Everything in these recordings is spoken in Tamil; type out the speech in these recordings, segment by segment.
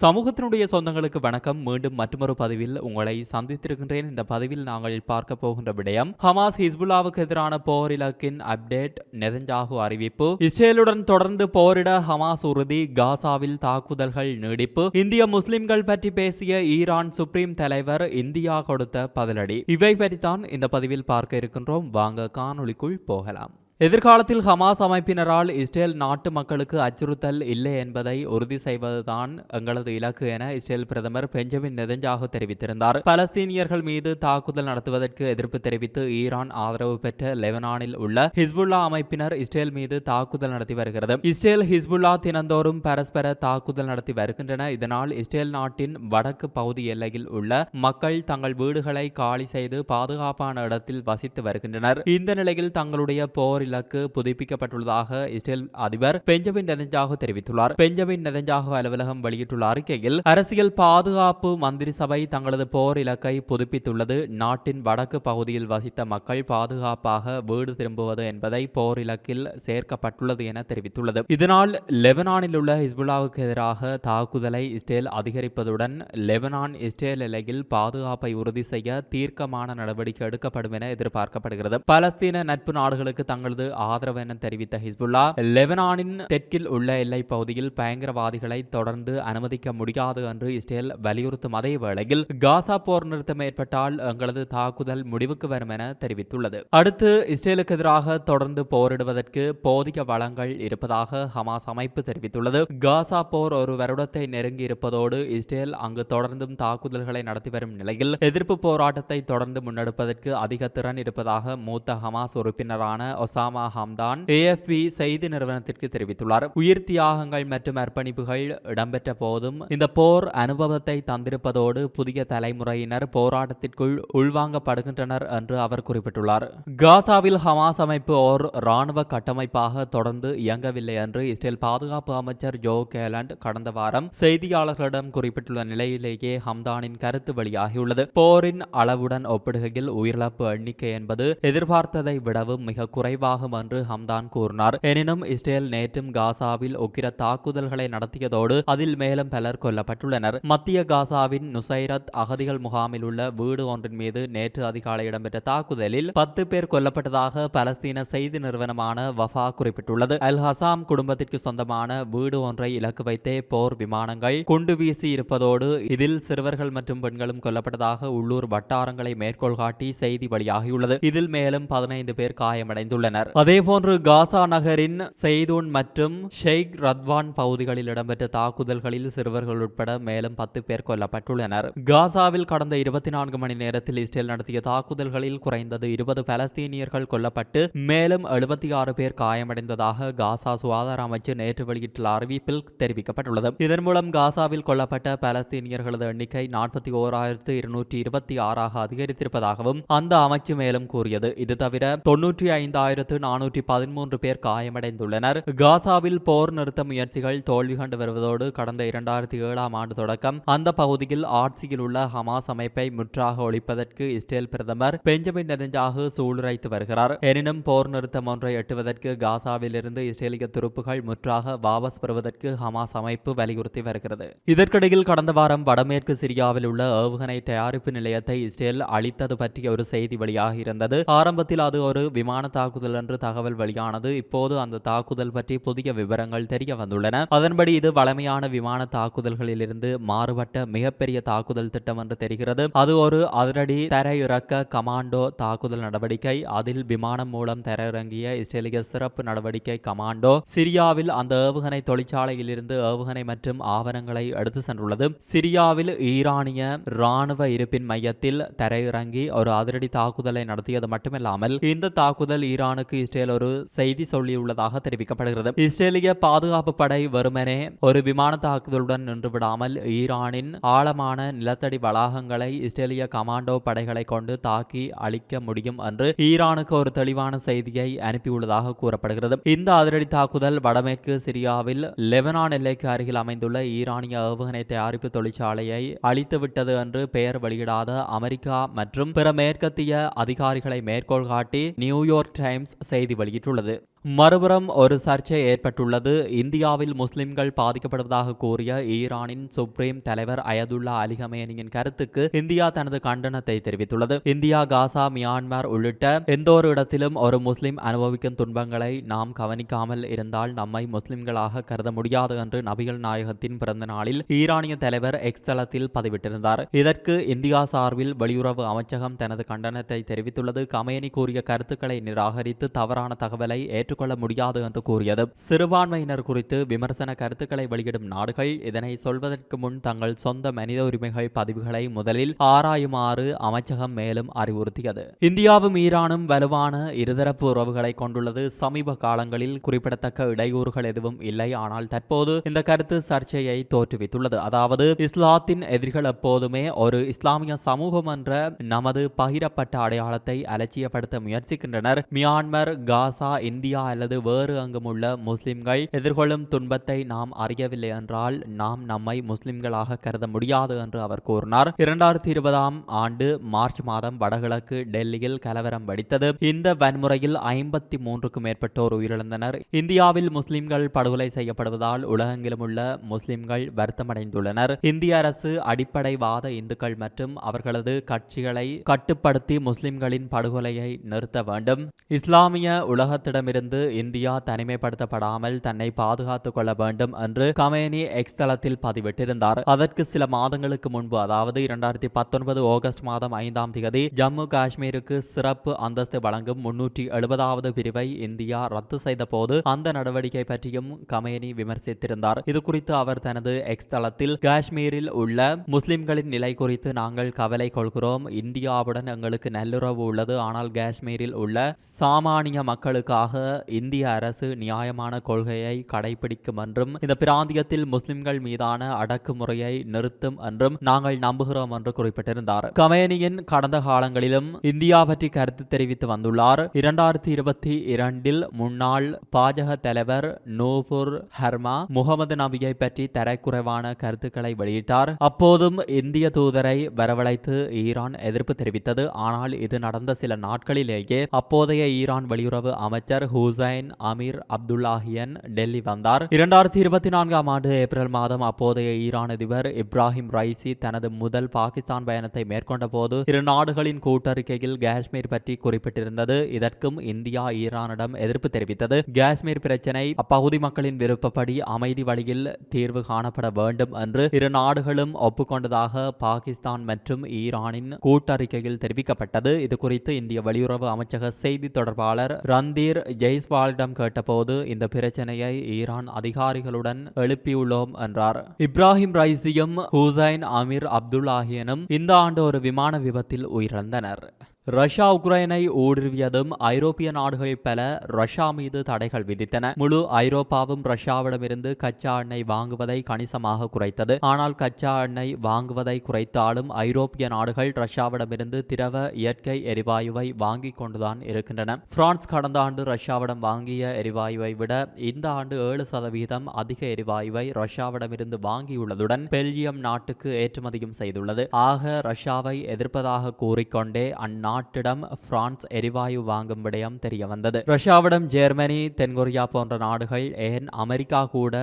சமூகத்தினுடைய சொந்தங்களுக்கு வணக்கம். மீண்டும் மற்றொரு பதிவில் உங்களை சந்தித்திருக்கின்றேன். இந்த பதிவில் நாங்கள் பார்க்க போகின்ற விடயம் ஹமாஸ் ஹிஸ்புல்லாவுக்கு எதிரான போர் இலக்கின் அப்டேட் நெதஞ்சாகு அறிவிப்பு இஸ்ரேலுடன் தொடர்ந்து போரிட ஹமாஸ் உறுதி காசாவில் தாக்குதல்கள் நீடிப்பு இந்திய முஸ்லிம்கள் பற்றி பேசிய ஈரான் சுப்ரீம் தலைவர் இந்தியா கொடுத்த பதிலடி. இவை பற்றித்தான் இந்த பதிவில் பார்க்க இருக்கின்றோம். வாங்க காணொளிக்குள் போகலாம். எதிர்காலத்தில் ஹமாஸ் அமைப்பினரால் இஸ்ரேல் நாட்டு மக்களுக்கு அச்சுறுத்தல் இல்லை என்பதை உறுதி செய்வதுதான் எங்களது இலக்கு என இஸ்ரேல் பிரதமர் பெஞ்சமின் நெதஞ்சாகு தெரிவித்திருந்தார். பலஸ்தீனியர்கள் மீது தாக்குதல் நடத்துவதற்கு எதிர்ப்பு தெரிவித்து ஈரான் ஆதரவு பெற்ற லெபனானில் உள்ள ஹிஸ்புல்லா அமைப்பினர் இஸ்ரேல் மீது தாக்குதல் நடத்தி வருகிறது. இஸ்ரேல் ஹிஸ்புல்லா தினந்தோறும் பரஸ்பர தாக்குதல் நடத்தி வருகின்றன. இதனால் இஸ்ரேல் நாட்டின் வடக்கு பகுதி எல்லையில் உள்ள மக்கள் தங்கள் வீடுகளை காலி செய்து பாதுகாப்பான இடத்தில் வசித்து வருகின்றனர். இந்த நிலையில் தங்களுடைய போர் இலக்கு புதுப்பிக்கப்பட்டுள்ளதாக இஸ்ரேல் அதிபர் பெஞ்சமின் நெதஞ்சாகு தெரிவித்துள்ளார். பெஞ்சமின் நெதஞ்சாகு அலுவலகம் வெளியிட்டுள்ள அறிக்கையில் அரசியல் பாதுகாப்பு மந்திரி சபை தங்களது போர் இலக்கை புதுப்பித்துள்ளது. நாட்டின் வடக்கு பகுதியில் வசித்த மக்கள் பாதுகாப்பாக வீடு திரும்புவது என்பதை போர் இலக்கில் சேர்க்கப்பட்டுள்ளது என தெரிவித்துள்ளது. இதனால் லெபனானில் உள்ள ஹிஸ்புல்லாவுக்கு எதிராக தாக்குதலை இஸ்ரேல் அதிகரிப்பதுடன் லெபனான் இஸ்ரேல் எல்லையில் பாதுகாப்பை உறுதி செய்ய தீர்க்கமான நடவடிக்கை எடுக்கப்படும் என எதிர்பார்க்கப்படுகிறது. பலஸ்தீன நட்பு நாடுகளுக்கு தங்களது ஆதரவு என தெரிவித்த ஹிஸ்புல்லா? லெபனானின் தெற்கில் உள்ள எல்லை பகுதியில் பயங்கரவாதிகளை தொடர்ந்து அனுமதிக்க முடியாது என்று இஸ்ரேல் வலியுறுத்தும் அதே வேளையில் காசா போர் நிறுத்தம் ஏற்பட்டால் எங்களது தாக்குதல் முடிவுக்கு வரும் என தெரிவித்துள்ளது. அடுத்து இஸ்ரேலுக்கு எதிராக தொடர்ந்து போரிடுவதற்கு போதிய வளங்கள் இருப்பதாக ஹமாஸ் அமைப்பு தெரிவித்துள்ளது. காசா போர் ஒரு வருடத்தை நெருங்கி இருப்பதோடு இஸ்ரேல் அங்கு தொடர்ந்தும் தாக்குதல்களை நடத்தி வரும் நிலையில் எதிர்ப்பு போராட்டத்தை தொடர்ந்து முன்னெடுப்பதற்கு அதிக திறன் இருப்பதாக மூத்த ஹமாஸ் உறுப்பினரான ஒசா ஒசாமா ஹாம்தான் ஏஎஃப்பி செய்தி நிறுவனத்திற்கு தெரிவித்துள்ளார். உயிர் தியாகங்கள் மற்றும் அர்ப்பணிப்புகள் இடம்பெற்ற போதும் இந்த போர் அனுபவத்தை தந்திருப்பதோடு புதிய தலைமுறையினர் போராட்டத்திற்குள் உள்வாங்கப்படுகின்றனர் என்று அவர் குறிப்பிட்டுள்ளார். காசாவில் ஹமாஸ் அமைப்பு ஓர் ராணுவ கட்டமைப்பாக தொடர்ந்து இயங்கவில்லை என்று இஸ்ரேல் பாதுகாப்பு அமைச்சர் ஜோ கேலண்ட் கடந்த வாரம் செய்தியாளர்களிடம் குறிப்பிட்டுள்ள நிலையிலேயே ஹம்தானின் கருத்து வெளியாகியுள்ளது. போரின் அளவுடன் ஒப்பிடுகையில் உயிரிழப்பு எண்ணிக்கை என்பது எதிர்பார்த்ததை விடவும் மிக குறைவாக குறைவாகும் என்று ஹம்தான் கூறினார். எனினும் இஸ்ரேல் நேற்றும் காசாவில் உக்கிர தாக்குதல்களை நடத்தியதோடு அதில் மேலும் பலர் கொல்லப்பட்டுள்ளனர். மத்திய காசாவின் நுசைரத் அகதிகள் முகாமில் உள்ள வீடு ஒன்றின் மீது நேற்று அதிகாலை இடம்பெற்ற தாக்குதலில் பத்து பேர் கொல்லப்பட்டதாக பலஸ்தீன செய்தி நிறுவனமான வஃபா குறிப்பிட்டுள்ளது. அல் ஹசாம் குடும்பத்திற்கு சொந்தமான வீடு ஒன்றை இலக்கு வைத்தே போர் விமானங்கள் குண்டு வீசி இருப்பதோடு இதில் சிறுவர்கள் மற்றும் பெண்களும் கொல்லப்பட்டதாக உள்ளூர் வட்டாரங்களை மேற்கோள் காட்டி செய்தி வெளியாகியுள்ளது. இதில் மேலும் பதினைந்து பேர் காயமடைந்துள்ளனர். அதேபோன்று காசா நகரின் செய்தூன் மற்றும் ஷெய்க் ரத்வான் பகுதிகளில் இடம்பெற்ற தாக்குதல்களில் சிறுவர்கள் உட்பட மேலும் பத்து பேர் கொல்லப்பட்டுள்ளனர். காசாவில் கடந்த இருபத்தி நான்கு மணி நேரத்தில் இஸ்ரேல் நடத்திய தாக்குதல்களில் குறைந்தது இருபது பலஸ்தீனியர்கள் கொல்லப்பட்டு மேலும் எழுபத்தி ஆறு பேர் காயமடைந்ததாக காசா சுகாதார அமைச்சு நேற்று வெளியிட்டுள்ள அறிவிப்பில் தெரிவிக்கப்பட்டுள்ளது. இதன் மூலம் காசாவில் கொல்லப்பட்ட பலஸ்தீனியர்களது எண்ணிக்கை நாற்பத்தி ஓராயிரத்து இருநூற்றி இருபத்தி ஆறாக அதிகரித்திருப்பதாகவும் அந்த அமைச்சு மேலும் கூறியது. இது தவிர தொன்னூற்றி ஐந்தாயிரத்து நானூற்றி பதிமூன்று பேர் காயமடைந்துள்ளனர். காசாவில் போர் நிறுத்த முயற்சிகள் தோல்வி கண்டு வருவதோடு கடந்த இரண்டாயிரத்தி ஏழாம் ஆண்டு தொடக்கம். அந்த பகுதியில் ஆட்சியில் உள்ள ஹமாஸ் அமைப்பை முற்றாக ஒழிப்பதற்கு இஸ்ரேல் பிரதமர் பெஞ்சமின் நெதஞ்சாகு சூளுரைத்து வருகிறார். எனினும் போர் நிறுத்தம் ஒன்றை எட்டுவதற்கு காசாவில் இருந்து இஸ்ரேலிய துருப்புகள் முற்றாக வாபஸ் பெறுவதற்கு ஹமாஸ் அமைப்பு வலியுறுத்தி வருகிறது. இதற்கிடையில் கடந்த வாரம் வடமேற்கு சிரியாவில் உள்ள ஏவுகணை தயாரிப்பு நிலையத்தை இஸ்ரேல் அளித்தது பற்றிய ஒரு செய்தி வெளியாகி இருந்தது. ஆரம்பத்தில் அது ஒரு விமான தாக்குதல் என்று தகவல் வெளியானது. இப்போது அந்த தாக்குதல் பற்றி புதிய விவரங்கள் தெரிய வந்துள்ளன. அதன்படி இது வளமையான விமான தாக்குதல்களிலிருந்து மாறுபட்ட மிகப்பெரிய தாக்குதல் திட்டம் என்று தெரிகிறது. அது ஒரு அதிரடி தரையிறக்க கமாண்டோ தாக்குதல் நடவடிக்கை. அதில் விமானம் மூலம் தரையிறங்கிய இஸ்ரேலிய சிறப்பு நடவடிக்கை கமாண்டோ சிரியாவில் அந்த ஏவுகணை தொழிற்சாலையில் இருந்து ஏவுகணை மற்றும் ஆவணங்களை எடுத்து சென்றுள்ளது. சிரியாவில் ஈரானிய ராணுவ இருப்பின் மையத்தில் தரையிறங்கி ஒரு அதிரடி தாக்குதலை நடத்தியது மட்டுமில்லாமல் இந்த தாக்குதல் ஈரானுக்கு இஸ்ரேல் ஒரு செய்தி சொல்லியுள்ளதாக தெரிவிக்கப்படுகிறது. இஸ்ரேலிய பாதுகாப்பு படை வருமனே ஒரு விமான தாக்குதலுடன் நின்று விடாமல் ஈரானின் ஆழமான நிலத்தடி வளாகங்களை இஸ்ரேலிய கமாண்டோ படைகளை கொண்டு தாக்கி அழிக்க முடியும் என்று ஈரானுக்கு ஒரு தெளிவான செய்தியை அனுப்பியுள்ளதாக கூறப்படுகிறது. இந்த அதிரடி தாக்குதல் வடமேற்கு சிரியாவில் லெபனான் எல்லைக்கு அருகில் அமைந்துள்ள ஈரானிய ஏவுகணை தயாரிப்பு தொழிற்சாலையை அழித்துவிட்டது என்று பெயர் வெளியிடாத அமெரிக்கா மற்றும் பிற மேற்கத்திய அதிகாரிகளை மேற்கோள் காட்டி நியூயார்க் டைம்ஸ் செய்தி வெளியிட்டுள்ளது. மறுபுறம் ஒரு சர்ச்சை ஏற்பட்டுள்ளது. இந்தியாவில் முஸ்லிம்கள் பாதிக்கப்படுவதாக கூறிய ஈரானின் சுப்ரீம் தலைவர் அயதுல்லா அலி ஹமேனியின் கருத்துக்கு இந்தியா தனது கண்டனத்தை தெரிவித்துள்ளது. இந்தியா காசா மியான்மர் உள்ளிட்ட எந்த ஒரு இடத்திலும் ஒரு முஸ்லிம் அனுபவிக்கும் துன்பங்களை நாம் கவனிக்காமல் இருந்தால் நம்மை முஸ்லிம்களாக கருத முடியாது என்று நபிகள் நாயகத்தின் பிறந்த நாளில் ஈரானிய தலைவர் எக்ஸ் தளத்தில் பதிவிட்டிருந்தார். இதற்கு இந்தியா சார்பில் வெளியுறவு அமைச்சகம் தனது கண்டனத்தை தெரிவித்துள்ளது. கமேனி கூறிய கருத்துக்களை நிராகரித்து தவறான தகவலை ஏற்று ஏற்றுக்கொள்ள முடியாது என்று கூறியது. சிறுபான்மையினர் குறித்து விமர்சன கருத்துக்களை வெளியிடும் நாடுகள் இதனை சொல்வதற்கு முன் தங்கள் சொந்த மனித உரிமைகள் பதிவுகளை முதலில் ஆராயுமாறு அமைச்சகம் மேலும் அறிவுறுத்தியது. இந்தியாவும் ஈரானும் வலுவான இருதரப்பு உறவுகளை கொண்டுள்ளது. சமீப காலங்களில் குறிப்பிடத்தக்க இடையூறுகள் எதுவும் இல்லை. ஆனால் தற்போது இந்த கருத்து சர்ச்சையை தோற்றுவித்துள்ளது. அதாவது இஸ்லாத்தின் எதிரிகள் எப்போதுமே ஒரு இஸ்லாமிய சமூகம் என்ற நமது பகிரப்பட்ட அடையாளத்தை அலட்சியப்படுத்த முயற்சிக்கின்றனர். மியான்மர் காசா இந்தியா அல்லது வேறு அங்குமுள்ள முஸ்லிம்கள் எதிர்கொள்ளும் துன்பத்தை நாம் அறியவில்லை என்றால் நாம் நம்மை முஸ்லிம்களாக கருத முடியாது என்று அவர் கூறினார். இரண்டாயிரத்தி இருபதாம் ஆண்டு மார்ச் மாதம் வடகிழக்கு டெல்லியில் கலவரம் வெடித்தது. இந்த வன்முறையில் ஐம்பத்தி மூன்றுக்கும் மேற்பட்டோர் உயிரிழந்தனர். இந்தியாவில் முஸ்லிம்கள் படுகொலை செய்யப்படுவதால் உலகெங்கிலும் உள்ள முஸ்லிம்கள் வருத்தமடைந்துள்ளனர். இந்திய அரசு அடிப்படைவாத இந்துக்கள் மற்றும் அவர்களது கட்சிகளை கட்டுப்படுத்தி முஸ்லிம்களின் படுகொலையை நிறுத்த வேண்டும். இஸ்லாமிய உலகத்திடமிருந்து இந்தியா தனிமைப்படுத்தப்படாமல் தன்னை பாதுகாத்துக் கொள்ள வேண்டும் என்று கமேனி எக்ஸ் தளத்தில் பதிவிட்டிருந்தார். அதற்கு சில மாதங்களுக்கு முன்பு அதாவது இரண்டாயிரத்தி பத்தொன்பது ஆகஸ்ட் மாதம் ஐந்தாம் தேதி ஜம்மு காஷ்மீருக்கு சிறப்பு அந்தஸ்து வழங்கும் முன்னூற்றி எழுபதாவது பிரிவை இந்தியா ரத்து செய்த போது அந்த நடவடிக்கை பற்றியும் கமேனி விமர்சித்திருந்தார். இது குறித்து அவர் தனது எக்ஸ் தளத்தில் காஷ்மீரில் உள்ள முஸ்லிம்களின் நிலை குறித்து நாங்கள் கவலை கொள்கிறோம். இந்தியாவுடன் எங்களுக்கு நல்லுறவு உள்ளது. ஆனால் காஷ்மீரில் உள்ள சாமானிய மக்களுக்காக இந்திய அரசு நியாயமான கொள்கையை கடைபிடிக்கும் என்றும் இந்த பிராந்தியத்தில் முஸ்லிம்கள் மீதான அடக்குமுறையை நிறுத்தும் என்றும் நாங்கள் நம்புகிறோம் என்று குறிப்பிட்டிருந்தார். கமேனியின் கடந்த காலங்களிலும் இந்தியா பற்றி கருத்து தெரிவித்து வந்துள்ளார். இரண்டாயிரத்தி இருபத்தி இரண்டில் முன்னாள் பாஜக தலைவர் நூபுர் ஹர்மா முகமது நபியை பற்றி தரக்குறைவான கருத்துக்களை வெளியிட்டார். அப்போதும் இந்திய தூதரை வரவழைத்து ஈரான் எதிர்ப்பு தெரிவித்தது. ஆனால் இது நடந்த சில நாட்களிலேயே அப்போதைய ஈரான் வெளியுறவு அமைச்சர் ஹூ ஹுசைன் அமீர் அப்துல்லாஹியன் டெல்லி வந்தார். இரண்டாயிரத்தி இருபத்தி நான்காம் ஆண்டு ஏப்ரல் மாதம் அப்போதைய ஈரான் அதிபர் இப்ராஹிம் ரைசி தனது முதல் பாகிஸ்தான் பயணத்தை மேற்கொண்ட போது இரு நாடுகளின் கூட்டறிக்கையில் காஷ்மீர் பற்றி குறிப்பிட்டிருந்தது. இதற்கும் இந்தியா ஈரானிடம் எதிர்ப்பு தெரிவித்தது. காஷ்மீர் பிரச்சினை அப்பகுதி மக்களின் விருப்பப்படி அமைதி வழியில் தீர்வு காணப்பட வேண்டும் என்று இரு நாடுகளும் ஒப்புக்கொண்டதாக பாகிஸ்தான் மற்றும் ஈரானின் கூட்டறிக்கையில் தெரிவிக்கப்பட்டது. இது குறித்து இந்திய வெளியுறவு அமைச்சக செய்தி தொடர்பாளர் ரந்தீர் ஜெய்ஸ்வாலிடம் கேட்டபோது இந்த பிரச்சனையை ஈரான் அதிகாரிகளுடன் எழுப்பியுள்ளோம் என்றார். இப்ராஹிம் ரைசியும் ஹுசைன் அமீர் அப்துல்லாஹியனும் இந்த ஆண்டு ஒரு விமான விபத்தில் உயிரிழந்தனர். ரஷ்யா உக்ரைனை ஊடுருவியதும் ஐரோப்பிய நாடுகள் பல ரஷ்யா மீது தடைகள் விதித்தன. முழு ஐரோப்பாவும் ரஷ்யாவிடமிருந்து கச்சா எண்ணெய் வாங்குவதை கணிசமாக குறைத்தது. ஆனால் கச்சா எண்ணெய் வாங்குவதை குறைத்தாலும் ஐரோப்பிய நாடுகள் ரஷ்யாவிடமிருந்து திரவ இயற்கை எரிவாயுவை வாங்கிக் கொண்டுதான் இருக்கின்றன. பிரான்ஸ் கடந்த ஆண்டு ரஷ்யாவிடம் வாங்கிய எரிவாயுவை விட இந்த ஆண்டு ஏழு சதவீதம் அதிக எரிவாயுவை ரஷ்யாவிடமிருந்து வாங்கியுள்ளதுடன் பெல்ஜியம் நாட்டுக்கு ஏற்றுமதியும் செய்துள்ளது. ஆக ரஷ்யாவை எதிர்ப்பதாக கூறிக்கொண்டே அந்நாட்டு நாட்டிடம் பிரான்ஸ் எரிவாயு வாங்கும் விடயம் தெரிய வந்தது ரஷ்யாவிடம் ஜெர்மனி தென்கொரியா போன்ற நாடுகள் ஏன் அமெரிக்கா கூட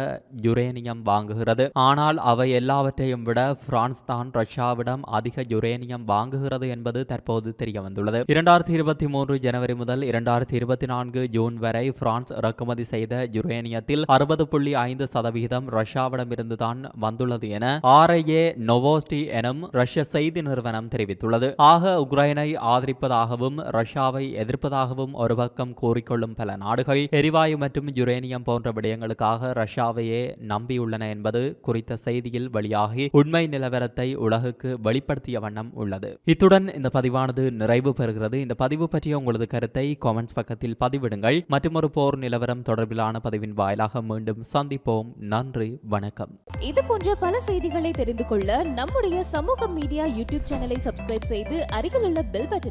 யுரேனியம் வாங்குகிறது? ஆனால் அவை எல்லாவற்றையும் விட பிரான்ஸ் தான் ரஷ்யாவிடம் அதிக யுரேனியம் வாங்குகிறது என்பது தற்போது தெரிய வந்துள்ளது இரண்டாயிரத்தி இருபத்தி மூன்று ஜனவரி முதல் இரண்டாயிரத்தி இருபத்தி நான்கு ஜூன் வரை பிரான்ஸ் இறக்குமதி செய்த யுரேனியத்தில் அறுபது புள்ளி ஐந்து சதவிகிதம் ரஷ்யாவிடமிருந்து தான் வந்துள்ளது என ஆர்ஐஏ நொவோஸ்டி எனும் ரஷ்ய செய்தி நிறுவனம் தெரிவித்துள்ளது. ஆக உக்ரைனை ஆதரிப்பதாகவும் ரஷ்யாவை எதிர்ப்பதாகவும் ஒரு பக்கம் கூறிக்கொள்ளும் பல நாடுகள் எரிவாயு மற்றும் யுரேனியம் போன்ற விடயங்களுக்காக ரஷ்யாவையே நம்பியுள்ளன என்பது குறித்த செய்தியில் வெளியாகி உண்மை நிலவரத்தை உலகுக்கு வெளிப்படுத்திய வண்ணம் உள்ளது. இத்துடன் இந்த பதிவானது நிறைவு பெறுகிறது. இந்த பதிவு பற்றிய உங்களது கருத்தை காமெண்ட்ஸ் பக்கத்தில் பதிவிடுங்கள். மற்றொரு போர் நிலவரம் தொடர்பிலான பதிவின் வாயிலாக மீண்டும் சந்திப்போம். நன்றி வணக்கம். இது போன்ற பல செய்திகளை தெரிந்து கொள்ள நம்முடைய சமூக மீடியா யூடியூப் சேனலை சப்ஸ்கிரைப் செய்து அருகில் உள்ள பெல் பட்டனை